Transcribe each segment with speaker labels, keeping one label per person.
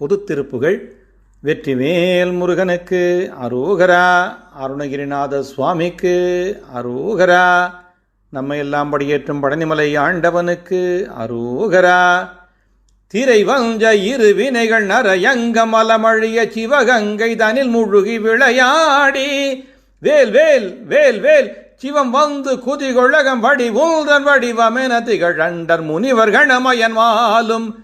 Speaker 1: புதுத்திருப்புகள். திருப்புகள் வெற்றிவேல் முருகனுக்கு அரோகரா அருணகிரிநாத சுவாமிக்கு அரோகரா நம்மை எல்லாம் படியேற்றும் பழனிமலை ஆண்டவனுக்கு அரோகரா. திரை வஞ்ச இரு வினைகள் நரயங்க மலமழிய சிவகங்கை தனில் முழுகி விளையாடி. வேல் வேல் வேல் வேல் சிவம் வந்து குதிகொழகம் வடி உள்தன் வடிவமென திகழண்டர் முனிவர் கணமயன் வாலும்.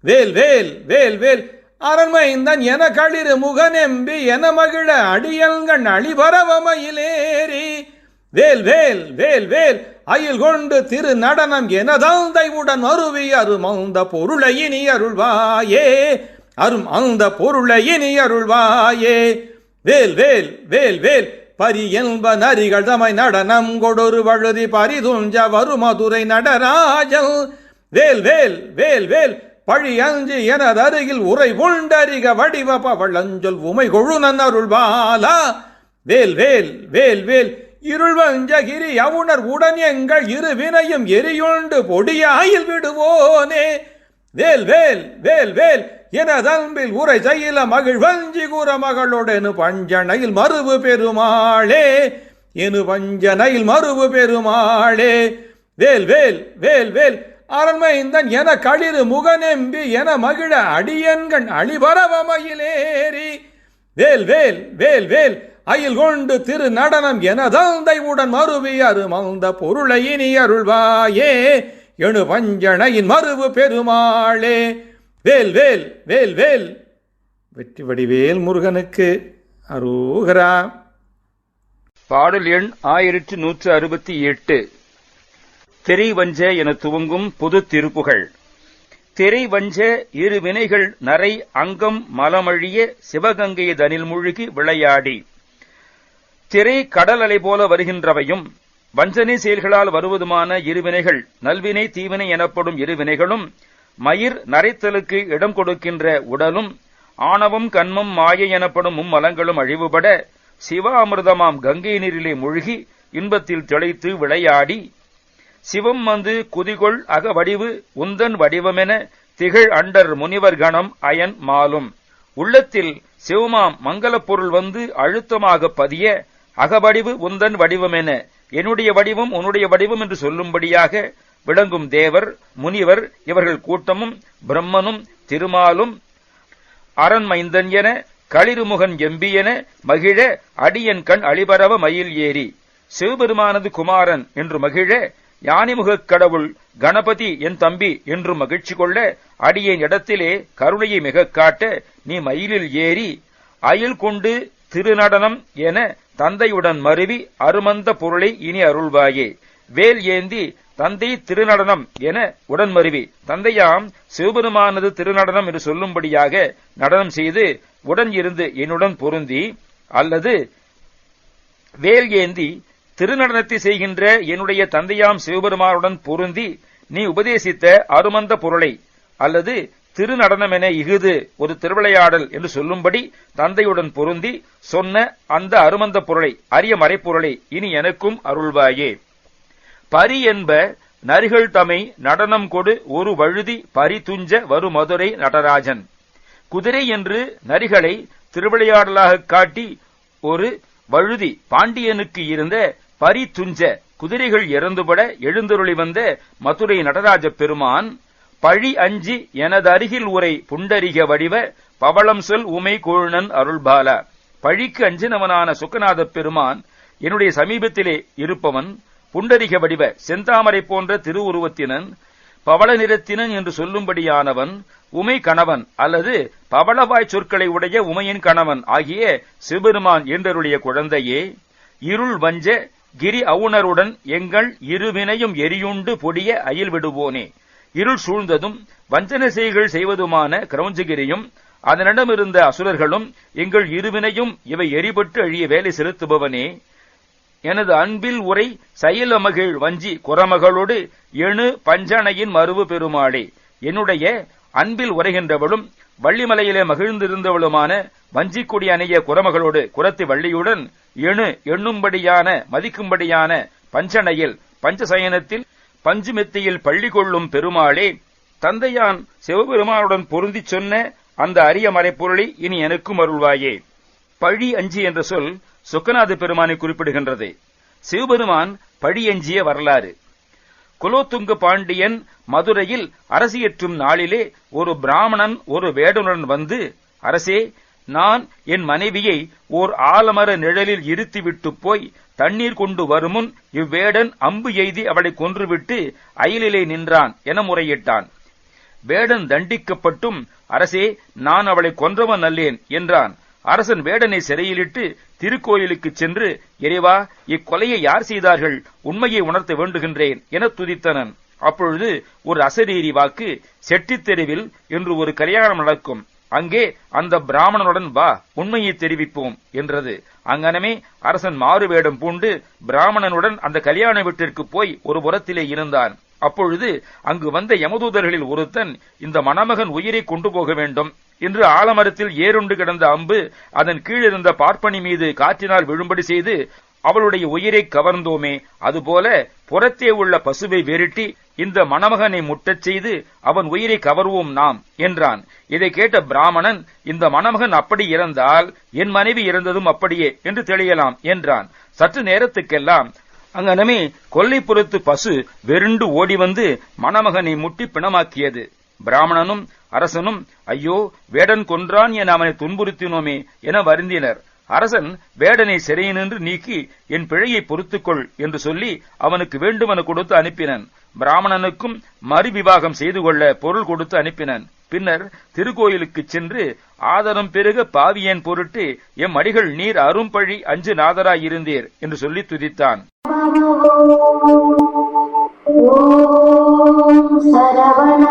Speaker 1: வேல் வேல் வேல் வேல் அரண்மைந்தன் என களிறு முகநெம்பி என மகிழ அடியல்கண் அழிபரவமையிலேறி. வேல் வேல் வேல் வேல் அயில் கொண்டு திரு நடனம் எனதந்தை உடன் அருவி அரும் அந்த பொருளை இனி அருள்வாயே. அரும் அந்த பொருளை இனி அருள்வாயே. வேல் வேல் வேல் வேல் பரி என்ப நரிகள் தமை நடனம் கொடொரு வழுதி பரிதுஞ்ச வருமதுரை நடராஜல். வேல் வேல் வேல் வேல் பழி அஞ்சு எனது அருகில் உரை உண்டறிக வடிவ பவளஞ்சொல் உமை கொழு கொழுநன் அருள்பாலா வேல் வேல் வேல் வேல். இருள்வஞ்சகிரி அவுணர் உடன் எங்கள் இரு வினையும் எரியுண்டு பொடியாயில் விடுவோனே. வேல் வேல் வேல் வேல். எனதன்பில் உரை செய்யல மகிழ்வஞ்சி கூற மகளோடெனு பஞ்சனையில் மறுவு பெருமாளே. எனு பஞ்சனையில் மறுவு பெருமாளே. வேல் வேல் வேல் வேல். அரண்மைந்தன் என களிறு முகநெம்பி என மகிழ அடியன்கண் அழிபரவமையிலேறி வேல் வேல் வேல் வேல் அயில் கொண்டு திரு நடனம் எனதந்தை உடன் மறுவி அருமந்த பொருளை இனி அருள்வாயே. எணு பஞ்சனையின் மறுவு பெருமாளே. வேல் வேல் வேல் வேல். வெற்றி வடிவேல் முருகனுக்கு அரோகரா.
Speaker 2: பாடல் எண் ஆயிரத்தி நூற்று அறுபத்தி எட்டு. திரை வஞ்ச என துவங்கும் பொது திருப்புகள். திரைவஞ்ச இரு வினைகள் நரை அங்கம் மலமழிய சிவகங்கை தனில் மூழ்கி விளையாடி. திரை கடல் அலை போல வருகின்றவையும் வஞ்சனை செயல்களால் வருவதுமான இருவினைகள் நல்வினை தீவினை எனப்படும் இருவினைகளும் மயிர் நரைத்தலுக்கு இடம் கொடுக்கின்ற உடலும் ஆணவம் கண்மம் மாயை எனப்படும் மும்மலங்களும் அழிவுபட சிவ அமிர்தமாம் கங்கை நீரிலே மூழ்கி இன்பத்தில் திளைத்து விளையாடி சிவம் வந்து குதிகொள் அக வடிவு உந்தன் வடிவமென திகழ் அண்டர் முனிவர் கணம் அயன் மாலும். உள்ளத்தில் சிவமாம் மங்களப் பொருள் வந்து அழுத்தமாக பதிய அகவடிவு உந்தன் வடிவமென என்னுடைய வடிவம் உன்னுடைய வடிவம் என்று சொல்லும்படியாக விளங்கும் தேவர் முனிவர் இவர்கள் கூட்டமும் பிரம்மனும் திருமாலும் அரண்மைந்தன் என களிறுமுகன் எம்பியென மகிழ அடியன் கண் அழிபரவ மயில் ஏறி சிவபெருமானது குமாரன் என்று மகிழ யானிமுகக் கடவுள் கணபதி என் தம்பி என்று மகிழ்ச்சி கொள்ள அடியேன் இடத்திலே கருணையை மிகக் காட்ட நீ மயிலில் ஏறி அயில் கொண்டு திருநடனம் என தந்தையுடன் மருவி அருமந்த பொருளை இனி அருள்வாயே. வேல் ஏந்தி தந்தை திருநடனம் என உடன் மருவி. தந்தையாம் சிவபெருமானது திருநடனம் என்று சொல்லும்படியாக நடனம் செய்து உடன் இருந்து என்னுடன் பொருந்தி அல்லது வேல் ஏந்தி திருநடனத்தை செய்கின்ற என்னுடைய தந்தையாம் சிவபெருமானுடன் பொருந்தி நீ உபதேசித்த அருமந்த பொருளை அல்லது திருநடனம் என இகுது ஒரு திருவிளையாடல் என்று சொல்லும்படி தந்தையுடன் பொருந்தி சொன்ன அந்த அருமந்த பொருளை அரிய மறைப்பொருளை இனி எனக்கும் அருள்வாயே. பரி என்ப நரிகள் தமை நடனம் கொடு ஒரு வழுதி பரி துஞ்ச வரு மதுரை நடராஜன். குதிரை என்று நரிகளை திருவிளையாடலாக காட்டி ஒரு வழுதி பாண்டியனுக்கு இருந்த பரி துஞ்ச குதிரைகள் இறந்துபட எழுந்தருளி வந்த மதுரை நடராஜ பெருமான் பழி அஞ்சி எனது அருகில் உரை புண்டரிக வடிவ பவளம் சொல் உமை கோழ்நன் அருள்பாலா. பழிக்கு அஞ்சினவனான சுக்கநாத பெருமான் என்னுடைய சமீபத்திலே இருப்பவன் புண்டரிக வடிவ செந்தாமரை போன்ற திருவுருவத்தினன் பவள நிறத்தினன் என்று சொல்லும்படியானவன் உமை கணவன் அல்லது பவளவாய் சொற்களை உடைய உமையின் கணவன் ஆகிய சிவபெருமான் என்றருடைய குழந்தையே இருள் வஞ்ச கிரி அவுணருடன் எங்கள் இருவினையும் எரியுண்டு பொடிய அயில் விடுவோனே. இருள் சூழ்ந்ததும் வஞ்சன செய்கள் செய்வதுமான கிரௌஞ்சகிரியும் அதனிடமிருந்த அசுரர்களும் எங்கள் இருவினையும் இவை எரிபட்டு அழிய வேலை செலுத்துபவனே. எனது அன்பில் உரை சயிலமகிழ் வஞ்சி குரமகளோடு எணு பஞ்சனையின் மருவு பெருமாளே. என்னுடைய அன்பில் உரைகின்றவளும் வள்ளிமலையிலே மகிழ்ந்திருந்தவளுமான வஞ்சிக்குடி அணிய குரமகளோடு குரத்து வள்ளியுடன் எணு எண்ணும்படியான மதிக்கும்படியான பஞ்சனையில் பஞ்சசயனத்தில் பஞ்சுமெத்தியில் பள்ளி கொள்ளும் பெருமாளே தந்தையான் சிவபெருமானுடன் பொருந்திச் சொன்ன அந்த அரிய மறைப்பொருளை இனி எனக்கும் அருள்வாயே. பழி அஞ்சி என்ற சொல் சுக்கநாத பெருமானை குறிப்பிடுகின்றது. சிவபெருமான் பழியஞ்சிய வரலாறு. குலோத்துங்க பாண்டியன் மதுரையில் அரசியற்றும் நாளிலே ஒரு பிராமணன் ஒரு வேடனுடன் வந்து அரசே நான் என் மனைவியை ஓர் ஆலமர நிழலில் இருத்திவிட்டு போய் தண்ணீர் கொண்டு வருமுன் இவ்வேடன் அம்பு எய்தி அவளை கொன்றுவிட்டு அயலிலே நின்றான் என முறையிட்டான். வேடன் தண்டிக்கப்பட்டும் அரசே நான் அவளை கொன்றவன் அல்லேன் என்றான். அரசன் வேடனை சிறையிலிட்டு திருக்கோயிலுக்குச் சென்று இறைவா இக்கொலையை யார் செய்தார்கள்? உண்மையை உணர்த்த வேண்டுகின்றேன் என துதித்தனன். அப்பொழுது ஒரு அசரீரி வாக்கு செட்டித் தெருவில் என்று ஒரு கல்யாணம் நடக்கும். அங்கே அந்த பிராமணனுடன் வா உண்மையை தெரிவிப்போம் என்றது. அங்கனமே அரசன் மாறுவேடம் பூண்டு பிராமணனுடன் அந்த கல்யாண வீட்டிற்கு போய் ஒரு புறத்திலே இருந்தான். அப்பொழுது அங்கு வந்த யமதூதர்களில் ஒருத்தன் இந்த மணமகன் உயிரை கொண்டு போக வேண்டும் என்று ஆலமரத்தில் ஏறுண்டு கிடந்த அம்பு அதன் கீழிருந்த பார்ப்பனி மீது காற்றினால் விழும்படி செய்து அவளுடைய உயிரை கவர்ந்தோமே. அதுபோல புறத்தே உள்ள பசுவை விரட்டி இந்த மணமகனை முட்டச் செய்து அவன் உயிரை கவர்வோம் நாம் என்றான். இதை கேட்ட பிராமணன் இந்த மணமகன் அப்படி இறந்தால் என் மனைவி இறந்ததும் அப்படியே என்று தெளியலாம் என்றான். சற்று நேரத்துக்கெல்லாம் அங்கனமே கொல்லைப்புறத்து பசு வெருண்டு ஓடி வந்து மணமகனை முட்டி பிணமாக்கியது. பிராமணனும் அரசனும் ஐயோ வேடன் கொன்றான் என அவனை துன்புறுத்தினோமே என வருந்தினர். அரசன் வேடனை சிறையினின்று நீக்கி என் பிழையை பொறுத்துக்கொள் என்று சொல்லி அவனுக்கு வேண்டுமென கொடுத்து அனுப்பினன். பிராமணனுக்கும் மறுவிவாகம் செய்து கொள்ள பொருள் கொடுத்து அனுப்பினன். பின்னர் திருக்கோயிலுக்கு சென்று ஆதரம் பெருக பாவியன் பொருட்டு எம் அடிகள் நீர் அரும்பழி அஞ்சு நாதராயிருந்தீர் என்று சொல்லி துதித்தான்.
Speaker 3: சரவண